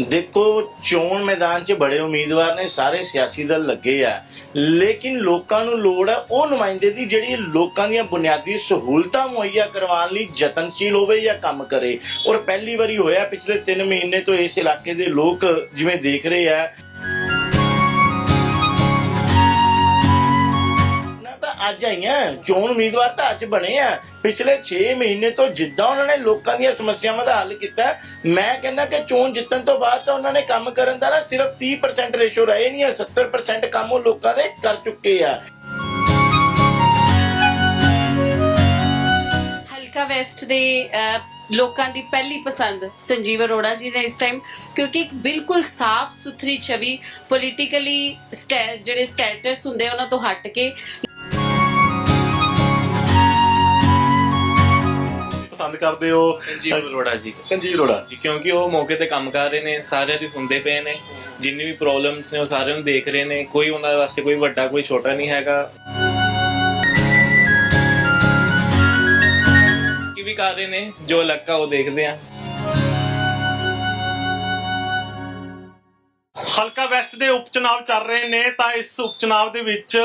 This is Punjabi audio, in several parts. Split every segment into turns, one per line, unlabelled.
ਦੇਖੋ, ਚੋਣ ਮੈਦਾਨ 'ਚ ਬੜੇ ਉਮੀਦਵਾਰ ਨੇ, ਸਾਰੇ ਸਿਆਸੀ ਦਲ ਲੱਗੇ ਆ। ਲੇਕਿਨ ਲੋਕਾਂ ਨੂੰ ਲੋੜ ਹੈ ਉਹ ਨੁਮਾਇੰਦੇ ਦੀ ਜਿਹੜੀ ਲੋਕਾਂ ਦੀਆਂ ਬੁਨਿਆਦੀ ਸਹੂਲਤਾਂ ਮੁਹੱਈਆ ਕਰਵਾਉਣ ਲਈ ਯਤਨਸ਼ੀਲ ਹੋਵੇ ਜਾਂ ਕੰਮ ਕਰੇ। ਔਰ ਪਹਿਲੀ ਵਾਰੀ ਹੋਇਆ, ਪਿਛਲੇ 3 ਮਹੀਨੇ ਤੋਂ ਇਸ ਇਲਾਕੇ ਦੇ ਲੋਕ ਜਿਵੇਂ ਦੇਖ ਰਹੇ ਆ। ਅੱਜ ਆਈਆਂ। ਚੋਣ ਉਮੀਦਵਾਰ ਤਾਂ ਅੱਜ ਬਣੇ ਆ। ਪਿਛਲੇ 6 ਮਹੀਨੇ ਤੋਂ ਜਿੱਦਾਂ ਉਹਨਾਂ ਨੇ ਲੋਕਾਂ ਦੀਆਂ ਸਮੱਸਿਆਵਾਂ ਦਾ ਹੱਲ ਕੀਤਾ ਮੈਂ ਕਹਿੰਦਾ ਕਿ ਚੋਣ ਜਿੱਤਣ ਤੋਂ ਬਾਅਦ ਤਾਂ ਉਹਨਾਂ ਨੇ ਕੰਮ ਕਰਨ ਦਾ ਨਾ ਸਿਰਫ 30% ਰੇਸ਼ੋ ਰਹੇ ਨਹੀਂ ਆ 70% ਕੰਮ ਉਹ ਲੋਕਾਂ ਦੇ ਕਰ ਚੁੱਕੇ ਆ।
ਹਲਕਾ ਵੈਸਟ ਦੇ ਲੋਕਾਂ ਦੀ ਪਹਿਲੀ ਪਸੰਦ ਸੰਜੀਵ ਅਰੋੜਾ ਜੀ ਨੇ ਇਸ ਟਾਈਮ ਕਿਉਂਕਿ ਇੱਕ ਬਿਲਕੁਲ ਸਾਫ਼ ਸੁਥਰੀ ਛਵੀ ਪੋਲੀਟੀਕਲੀ ਜਿਹੜੇ ਸਟੇਟਸ ਹੁੰਦੇ ਆ, ਉਹਨਾਂ ਤੋਂ ਹਟ ਕੇ
ਕਰਦੇ ਹੋ?
ਸੰਜੀਵ ਅਰੋੜਾ ਜੀ।
ਸੰਜੀਵ ਅਰੋੜਾ।
ਜੀ ਕਿਉਂਕਿ ਉਹ ਮੌਕੇ ਤੇ ਕੰਮ ਕਰ ਰਹੇ ਨੇ ਸਾਰਿਆਂ ਦੀ ਸੁਣਦੇ ਪਏ ਨੇ। ਜਿੰਨੀ ਵੀ ਪ੍ਰੋਬਲਮਸ ਨੇ ਉਹ ਸਾਰਿਆਂ ਨੂੰ ਦੇਖ ਰਹੇ ਨੇ। ਕੋਈ ਉਹਨਾਂ ਵਾਸਤੇ ਕੋਈ ਵੱਡਾ ਕੋਈ ਛੋਟਾ ਨਹੀਂ ਹੈਗਾ। ਕੀ ਵੀ ਕਰ ਰਹੇ ਨੇ ਜੋ ਲੱਗਾ ਉਹ ਦੇਖਦੇ ਆ।
ਹਲਕਾ ਵੈਸਟ ਦੇ ਉਪਚੁਣਾਵ ਚੱਲ ਰਹੇ ਨੇ ਤਾਂ ਇਸ ਉਪਚੁਣਾਵ ਦੇ ਵਿੱਚ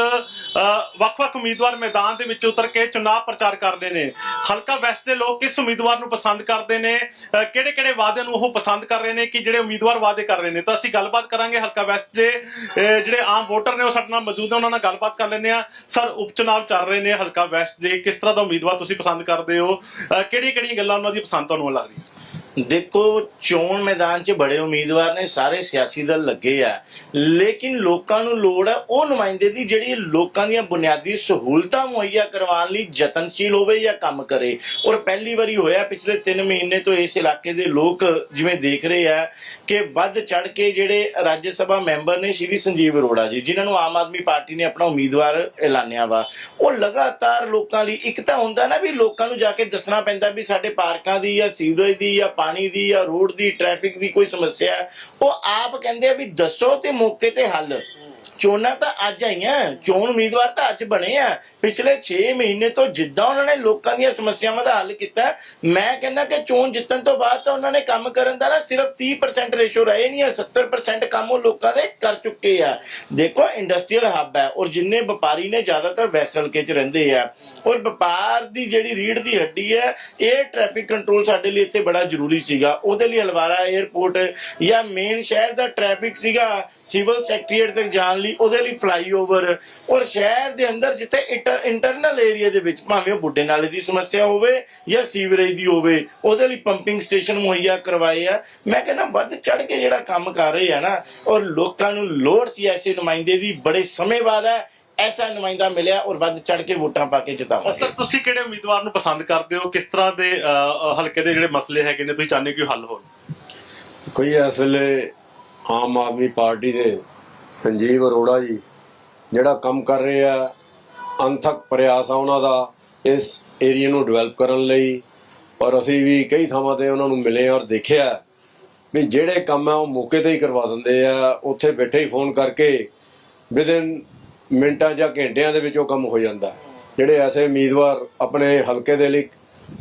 ਵੱਖ-ਵੱਖ ਉਮੀਦਵਾਰ ਮੈਦਾਨ ਦੇ ਵਿੱਚ ਉਤਰ ਕੇ ਚੁਣਾਵ ਪ੍ਰਚਾਰ ਕਰਦੇ ਨੇ। ਹਲਕਾ ਵੈਸਟ ਦੇ ਲੋਕ ਕਿਸ ਉਮੀਦਵਾਰ ਨੂੰ ਪਸੰਦ ਕਰਦੇ ਨੇ? ਕਿਹੜੇ-ਕਿਹੜੇ ਵਾਅਦੇ ਨੂੰ ਉਹ ਪਸੰਦ ਕਰ ਰਹੇ ਨੇ ਕਿ ਜਿਹੜੇ ਉਮੀਦਵਾਰ ਵਾਅਦੇ ਕਰ ਰਹੇ ਨੇ? ਤਾਂ ਅਸੀਂ ਗੱਲਬਾਤ ਕਰਾਂਗੇ ਹਲਕਾ ਵੈਸਟ ਦੇ ਜਿਹੜੇ ਆਮ ਵੋਟਰ ਨੇ ਉਹ ਸਾਡੇ ਨਾਲ ਮੌਜੂਦ ਨੇ ਉਹਨਾਂ ਨਾਲ ਗੱਲਬਾਤ ਕਰ ਲੈਂਦੇ ਆ ਸਰ ਉਪਚੁਣਾਵ ਚੱਲ ਰਹੇ ਨੇ ਹਲਕਾ ਵੈਸਟ ਦੇ ਕਿਸ ਤਰ੍ਹਾਂ ਦਾ ਉਮੀਦਵਾਰ ਤੁਸੀਂ ਪਸੰਦ ਕਰਦੇ ਹੋ? ਅ, ਕਿਹੜੀਆਂ-ਕਿਹੜੀਆਂ ਗੱਲਾਂ ਉਹਨਾਂ ਦੀ ਪਸੰਦ ਤੁਹਾਨੂੰ ਲੱਗ ਰਹੀਆਂ
ਦੇਖੋ, ਚੋਣ ਮੈਦਾਨ 'ਚ ਬੜੇ ਉਮੀਦਵਾਰ ਨੇ, ਸਾਰੇ ਸਿਆਸੀ ਦਲ ਲੱਗੇ ਆ। ਲੇਕਿਨ ਲੋਕਾਂ ਨੂੰ ਲੋੜ ਹੈ ਉਹ ਨੁਮਾਇੰਦੇ ਦੀ ਜਿਹੜੀ ਲੋਕਾਂ ਦੀਆਂ ਬੁਨਿਆਦੀ ਸਹੂਲਤਾਂ ਮੁਹੱਈਆ ਕਰਵਾਉਣ ਲਈ ਯਤਨਸ਼ੀਲ ਹੋਵੇ ਜਾਂ ਕੰਮ ਕਰੇ। ਔਰ ਪਹਿਲੀ ਵਾਰੀ ਹੋਇਆ, ਪਿਛਲੇ 3 ਮਹੀਨੇ ਤੋਂ ਇਸ ਇਲਾਕੇ ਦੇ ਲੋਕ ਜਿਵੇਂ ਦੇਖ ਰਹੇ ਆ ਕਿ ਵੱਧ ਚੜ ਕੇ ਜਿਹੜੇ ਰਾਜ ਸਭਾ ਮੈਂਬਰ ਨੇ, ਸ਼੍ਰੀ ਸੰਜੀਵ ਅਰੋੜਾ ਜੀ, ਜਿਨ੍ਹਾਂ ਨੂੰ ਆਮ ਆਦਮੀ ਪਾਰਟੀ ਨੇ ਆਪਣਾ ਉਮੀਦਵਾਰ ਐਲਾਨਿਆ ਵਾ। ਉਹ ਲਗਾਤਾਰ ਲੋਕਾਂ ਲਈ, ਇੱਕ ਤਾਂ ਹੁੰਦਾ ਨਾ ਵੀ ਲੋਕਾਂ ਨੂੰ ਜਾ ਕੇ ਦੱਸਣਾ ਪੈਂਦਾ ਵੀ ਸਾਡੇ ਪਾਰਕਾਂ ਦੀ ਜਾਂ ਸੀਵਰੇਜ ਦੀ ਜਾਂ ਪਾਣੀ ਦੀ ਜਾਂ ਰੋਡ ਦੀ ਟ੍ਰੈਫਿਕ ਦੀ ਕੋਈ ਸਮੱਸਿਆ ਹੈ, ਉਹ ਆਪ ਕਹਿੰਦੇ ਆ ਵੀ ਦੱਸੋ ਤੇ ਮੌਕੇ ਤੇ ਹੱਲ। ਚੋਣਾਂ ਤਾਂ ਅੱਜ ਆਈਆਂ, ਚੋਣ ਉਮੀਦਵਾਰ ਤਾਂ ਅੱਜ ਬਣੇ ਆ। ਪਿਛਲੇ 6 ਮਹੀਨੇ ਤੋਂ ਜਿੱਦਾਂ ਉਹਨਾਂ ਨੇ ਲੋਕਾਂ ਦੀਆਂ ਸਮੱਸਿਆਵਾਂ ਦਾ ਹੱਲ ਕੀਤਾ, ਮੈਂ ਕਹਿੰਦਾ ਕਿ ਚੋਣ ਜਿੱਤਣ ਤੋਂ ਬਾਅਦ ਤਾਂ ਉਹਨਾਂ ਨੇ ਕੰਮ ਕਰਨ ਦਾ ਨਾ ਸਿਰਫ 30% ਰੇਸ਼ੋ ਰਹੇ ਨਹੀਂ ਹੈ 70% ਕੰਮ ਉਹ ਲੋਕਾਂ ਦੇ ਕਰ ਚੁੱਕੇ ਆ। ਦੇਖੋ ਇੰਡਸਟਰੀਅਲ ਹੱਬ ਹੈ ਔਰ ਜਿੰਨੇ ਵਪਾਰੀ ਨੇ ਜ਼ਿਆਦਾਤਰ ਵੈਸਟ ਹਲਕੇ 'ਚ ਰਹਿੰਦੇ ਆ। ਔਰ ਵਪਾਰ ਦੀ ਜਿਹੜੀ ਰੀੜ ਦੀ ਹੱਡੀ ਹੈ, ਇਹ ਟ੍ਰੈਫਿਕ ਕੰਟਰੋਲ ਸਾਡੇ ਲਈ ਇੱਥੇ ਬੜਾ ਜ਼ਰੂਰੀ ਸੀਗਾ। ਉਹਦੇ ਲਈ ਹਲਵਾਰਾ 에ਅਰਪੋਰਟ ਜਾਂ ਮੇਨ ਸ਼ਹਿਰ ਦਾ ਟ੍ਰੈਫਿਕ ਸੀਗਾ ਸਿਵਲ ਸੈਕਟਰੀਏਟ ਤੱਕ ਜਾਣ ਲਈ ਉਹਦੇ ਲਈ ਫਲਾਈਓਵਰ ਔਰ ਸ਼ਹਿਰ ਦੇ ਅੰਦਰ ਜਿੱਥੇ ਇੰਟਰਨਲ ਏਰੀਆ ਦੇ ਵਿੱਚ ਭਾਵੇਂ ਉਹ ਬੁੱਢੇ ਨਾਲੇ ਦੀ ਸਮੱਸਿਆ ਹੋਵੇ ਜਾਂ ਸੀਵਰੇਜ ਦੀ ਹੋਵੇ ਉਹਦੇ ਲਈ ਪੰਪਿੰਗ ਸਟੇਸ਼ਨ ਮੁਹੱਈਆ ਕਰਵਾਏ ਆ। ਮੈਂ ਕਹਿੰਦਾ ਵੱਧ ਚੜ ਕੇ ਜਿਹੜਾ ਕੰਮ ਕਰ ਰਹੇ ਆ ਨਾ ਔਰ ਲੋਕਾਂ ਨੂੰ ਲੋੜ ਸੀ ਐਸੇ ਨੁਮਾਇੰਦੇ ਦੀ ਬੜੇ ਸਮੇਂ ਬਾਅਦ ਹੈ ਐਸਾ ਨੁਮਾਇੰਦਾ ਮਿਲਿਆ ਔਰ ਵੱਧ ਚੜ ਕੇ ਵੋਟਾਂ ਪਾ ਕੇ ਜਿਤਾਵਾਂਗੇ।
ਸਰ ਤੁਸੀਂ ਕਿਹੜੇ ਉਮੀਦਵਾਰ ਨੂੰ ਪਸੰਦ ਕਰਦੇ ਹੋ? ਕਿਸ ਤਰ੍ਹਾਂ ਦੇ ਹਲਕੇ ਦੇ ਜਿਹੜੇ ਮਸਲੇ ਹੈਗੇ ਨੇ ਤੁਸੀਂ ਚਾਹੁੰਦੇ ਹੋ ਕਿ ਹੱਲ ਹੋਣ?
ਕੋਈ ਇਸ ਵੇਲੇ ਆਮ ਆਦਮੀ ਪਾਰਟੀ ਦੇ ਸੰਜੀਵ ਅਰੋੜਾ ਜੀ ਜਿਹੜਾ ਕੰਮ ਕਰ ਰਹੇ ਆ ਅੰਥਕ ਪ੍ਰਯਾਸ ਆ ਉਹਨਾਂ ਦਾ ਇਸ ਏਰੀਆ ਨੂੰ ਡਿਵੈਲਪ ਕਰਨ ਲਈ। ਔਰ ਅਸੀਂ ਵੀ ਕਈ ਥਾਵਾਂ ਤੇ ਉਹਨਾਂ ਨੂੰ ਮਿਲੇ ਔਰ ਦੇਖਿਆ ਵੀ ਜਿਹੜੇ ਕੰਮ ਆ ਉਹ ਮੌਕੇ ਤੇ ਹੀ ਕਰਵਾ ਦਿੰਦੇ ਆ। ਉੱਥੇ ਬੈਠੇ ਹੀ ਫੋਨ ਕਰਕੇ ਵਿਦਿਨ ਮਿੰਟਾਂ ਜਾਂ ਘੰਟਿਆਂ ਦੇ ਵਿੱਚ ਉਹ ਕੰਮ ਹੋ ਜਾਂਦਾ। ਜਿਹੜੇ ਐਸੇ ਉਮੀਦਵਾਰ ਆਪਣੇ ਹਲਕੇ ਦੇ ਲਈ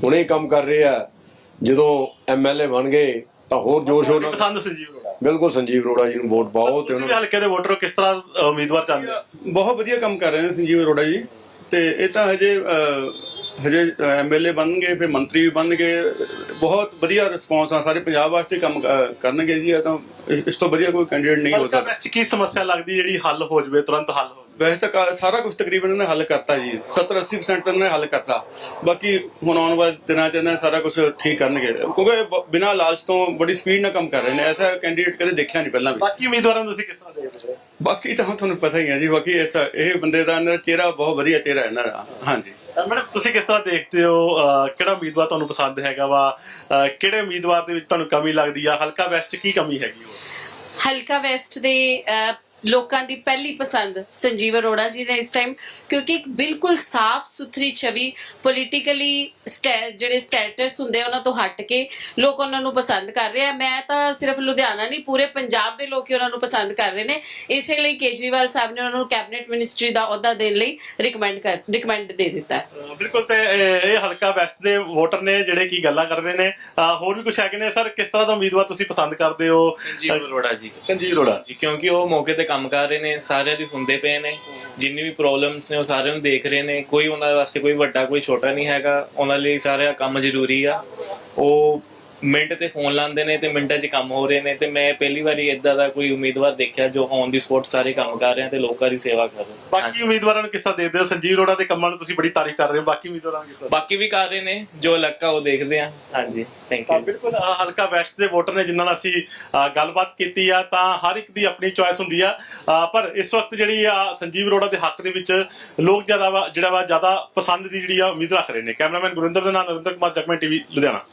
ਹੁਣੇ ਕੰਮ ਕਰ ਰਹੇ ਆ ਜਦੋਂ ਐਮਐਲਏ ਬਣ ਗਏ ਤਾਂ ਹੋਰ ਜੋਸ਼ ਉਹਨਾਂ
ਪਸੰਦ ਸੰਜੀਵ
ਬਿਲਕੁਲ ਸੰਜੀਵ ਅਰੋੜਾ ਜੀ ਨੂੰ ਵੋਟ ਪਾਓ ਤੇ
ਤੁਸੀਂ ਵੀ
ਉਹਨਾਂ
ਹਲਕੇ ਦੇ ਵੋਟਰ ਹੋ ਕਿਸ ਤਰ੍ਹਾਂ ਉਮੀਦਵਾਰ ਚਾਹੁੰਦੇ ਹੋ?
ਬਹੁਤ ਵਧੀਆ ਕੰਮ ਕਰ ਰਹੇ ਨੇ ਸੰਜੀਵ ਅਰੋੜਾ ਜੀ। ਤੇ ਇਹ ਤਾਂ ਹਜੇ ਅਹ, ਹਜੇ ਐਮਐਲਏ ਬਣਨਗੇ ਫਿਰ ਮੰਤਰੀ ਵੀ ਬਣਨਗੇ। ਬਹੁਤ ਵਧੀਆ ਰਿਸਪੌਂਸ ਆ ਸਾਰੇ ਪੰਜਾਬ ਵਾਸਤੇ ਕੰਮ ਅਹ, ਕਰਨਗੇ ਜੀ। ਇਹ ਤਾਂ ਇਸ ਇਸ ਤੋਂ ਵਧੀਆ ਕੋਈ ਕੈਂਡੀਡੇਟ ਨਹੀਂ ਹੋ
ਹਲਕਾ
ਸਕਦਾ।
ਕੀ ਸਮੱਸਿਆ ਲੱਗਦੀ ਜਿਹੜੀ ਹੱਲ ਹੋ ਜਵੇ ਤੁਰੰਤ ਹੱਲ ਹੋ ਜਾਵੇ?
ਵੈਸੇ ਤਾਂ ਕਾ- ਸਾਰਾ ਕੁਝ ਤਕਰੀਬਨ ਇਹਨਾਂ ਨੇ ਹੱਲ ਕਰਤਾ ਜੀ। 70 80% ਤਾਂ ਇਹਨਾਂ ਨੇ ਹੱਲ ਕਰਤਾ। ਬਾਕੀ ਹੁਣ ਆਉਣ ਵਾਲੇ ਦਿਨਾਂ 'ਚ ਇਹਨਾਂ ਨੇ ਸਾਰਾ ਕੁਝ ਠੀਕ ਕਰਨਗੇ। ਕਿਉਂਕਿ ਬ- ਬਿਨਾਂ ਲਾਲਚ ਤੋਂ ਬੜੀ ਸਪੀਡ ਨਾਲ ਕੰਮ ਕਰ ਰਹੇ ਨੇ। ਐਸਾ ਕੈਂਡੀਡੇਟ ਕਦੇ ਦੇਖਿਆ ਨਹੀਂ ਪਹਿਲਾਂ ਵੀ।
ਬਾਕੀ ਉਮੀਦਵਾਰਾਂ ਨੂੰ ਤੁਸੀਂ ਕਿਸ ਤਰ੍ਹਾਂ ਦੇਖਦੇ ਹੋ?
ਬਾਕੀ ਤਾਂ ਤੁਹਾਨੂੰ ਪਤਾ ਹੀ ਹੈ ਜੀ। ਬਾਕੀ ਐਸਾ ਇਹ ਬੰਦੇ ਦਾ ਇਹਨਾਂ ਦਾ ਚਿਹਰਾ ਬਹੁਤ ਵਧੀਆ ਚਿਹਰਾ ਹੈ ਇਹਨਾਂ ਦਾ। ਹਾਂਜੀ।
ਮੈਡਮ ਤੁਸੀਂ ਕਿਸ ਤਰ੍ਹਾਂ ਦੇਖਦੇ ਹੋ? ਕਿਹੜਾ ਉਮੀਦਵਾਰ ਤੁਹਾਨੂੰ ਪਸੰਦ ਹੈਗਾ ਵਾ? ਕਿਹੜੇ ਉਮੀਦਵਾਰ ਦੇ ਵਿੱਚ ਤੁਹਾਨੂੰ ਕਮੀ ਲੱਗਦੀ ਆ? ਹਲਕਾ ਵੈਸਟ 'ਚ ਕੀ ਕਮੀ ਹੈਗੀ ਉਹ
ਹਲਕਾ ਵੈਸਟ ਦੇ ਅਹ, ਲੋਕਾਂ ਦੀ ਪਹਿਲੀ ਪਸੰਦ ਸੰਜੀਵ ਅਰੋੜਾ ਜੀ ਨੇ ਇਸ ਟਾਈਮ ਕਿਉਂਕਿ ਇੱਕ ਬਿਲਕੁਲ ਸਾਫ਼ ਸੁਥਰੀ ਛਵੀ ਪੋਲੀਟੀਕਲੀ ਜਿਹੜੇ ਸਟੇਟਸ ਹੁੰਦੇ ਉਹਨਾਂ ਤੋਂ ਹਟ ਕੇ ਲੋਕ ਉਹਨਾਂ ਨੂੰ ਪਸੰਦ ਕਰ ਰਹੇ ਆ। ਮੈਂ ਤਾਂ ਸਿਰਫ ਲੁਧਿਆਣਾ ਨਹੀਂ ਪੂਰੇ ਪੰਜਾਬ ਦੇ ਲੋਕ ਹੀ ਉਹਨਾਂ ਨੂੰ ਪਸੰਦ ਕਰ ਰਹੇ ਨੇ। ਇਸੇ ਲਈ ਕੇਜਰੀਵਾਲ ਸਾਹਿਬ ਨੇ ਉਹਨਾਂ ਨੂੰ ਕੈਬਨਿਟ ਮਿਨਿਸਟਰੀ ਦਾ ਅਹੁਦਾ ਦੇਣ ਲਈ ਰਿਕਮੈਂਡ ਕਰ ਰਿਕਮੈਂਡ ਦੇ ਦਿੱਤਾ।
ਬਿਲਕੁਲ ਤੇ ਇਹ ਹਲਕਾ ਵੈਸਟ ਦੇ ਵੋਟਰ ਨੇ ਜਿਹੜੇ ਕੀ ਗੱਲਾਂ ਕਰ ਰਹੇ ਨੇ। ਹੋਰ ਵੀ ਕੁਝ ਹੈਗੇ ਨੇ? ਸਰ ਕਿਸ ਤਰ੍ਹਾਂ ਦਾ ਉਮੀਦਵਾਰ ਤੁਸੀਂ ਪਸੰਦ ਕਰਦੇ ਹੋ?
ਸੰਜੀਵ ਅਰੋੜਾ ਜੀ।
ਸੰਜੀਵ ਅਰੋੜਾ।
ਜੀ ਕਿਉਂਕਿ ਉਹ ਮੌਕੇ ਤੇ ਕੰਮ ਕਰ ਰਹੇ ਨੇ, ਸਾਰਿਆਂ ਦੀ ਸੁਣਦੇ ਪਏ ਨੇ। ਜਿੰਨੀ ਵੀ ਪ੍ਰੋਬਲਮਸ ਨੇ ਉਹ ਸਾਰਿਆਂ ਨੂੰ ਦੇਖ ਰਹੇ ਨੇ। ਕੋਈ ਉਹਨਾਂ ਵਾਸਤੇ ਕੋਈ ਵੱਡਾ, ਕੋਈ ਛੋਟਾ ਨਹੀਂ ਹੈਗਾ। ਉਹਨਾਂ ਲਈ ਸਾਰਾ ਕੰਮ ਜ਼ਰੂਰੀ ਆ। ਉਹ ਮਿੰਟ ਤੇ ਫੋਨ ਲਾਉਂਦੇ ਨੇ ਤੇ ਮਿੰਟਾਂ 'ਚ ਕੰਮ ਹੋ ਰਹੇ ਨੇ ਤੇ ਮੈਂ ਪਹਿਲੀ ਵਾਰੀ ਇਦਾਂ ਦਾ ਕੋਈ ਉਮੀਦਵਾਰ ਦੇਖਿਆ ਜੋ ਔਨ ਦੀ ਸਪੋਟ ਸਾਰੇ ਕੰਮ ਕਰ ਰਿਹਾ ਤੇ ਲੋਕਾਂ ਦੀ ਸੇਵਾ ਕਰ ਰਿਹਾ।
ਬਾਕੀ ਉਮੀਦਵਾਰਾਂ ਨੂੰ ਕਿਸ ਦੇਖਦੇ ਹੋ ਸੰਜੀਵ ਅਰੋੜਾ ਦੇ ਕੰਮਾਂ ਨੂੰ ਤੁਸੀਂ ਬੜੀ ਤਾਰੀਫ ਕਰ ਰਹੇ ਹੋ। ਬਾਕੀ ਉਮੀਦਵਾਰਾਂ ਨੂੰ ਕਿਸ
ਬਾਕੀ ਵੀ ਕਰ ਰਹੇ ਨੇ ਜੋ ਇਲਾਕਾ ਉਹ ਦੇਖਦੇ ਆ। ਹਾਂਜੀ ਥੈਂਕ
ਤਾਂ
ਯੂ
ਬਿਲਕੁਲ ਅਹ ਹਲਕਾ ਵੈਸਟ ਦੇ ਵੋਟਰ ਨੇ ਜਿਨ੍ਹਾਂ ਨਾਲ ਅਸੀਂ ਅਹ ਗੱਲਬਾਤ ਕੀਤੀ ਆ ਤਾਂ ਹਰ ਇੱਕ ਦੀ ਆਪਣੀ ਚੁਆਇਸ ਹੁੰਦੀ ਆ। ਅਹ ਪਰ ਇਸ ਵਕਤ ਜਿਹੜੀ ਆ ਸੰਜੀਵ ਅਰੋੜਾ ਦੇ ਹੱਕ ਦੇ ਵਿੱਚ ਲੋਕ ਜ਼ਿਆਦਾ ਵਾ- ਜਿਹੜਾ ਵਾ ਜ਼ਿਆਦਾ ਪਸੰਦ ਦੀ ਜਿਹੜੀ ਆ ਉਮੀਦ ਰੱਖ ਰਹੇ ਨੇ। ਕੈਮਰਾਮੈਨ ਗੁਰਿੰਦਰ ਦੇ ਨਾਲ ਨਰਿੰਦਰ ਕੁਮਾਰ ਜਗਮਨ ਟੀਵੀ ਲੁਧਿਆਣਾ।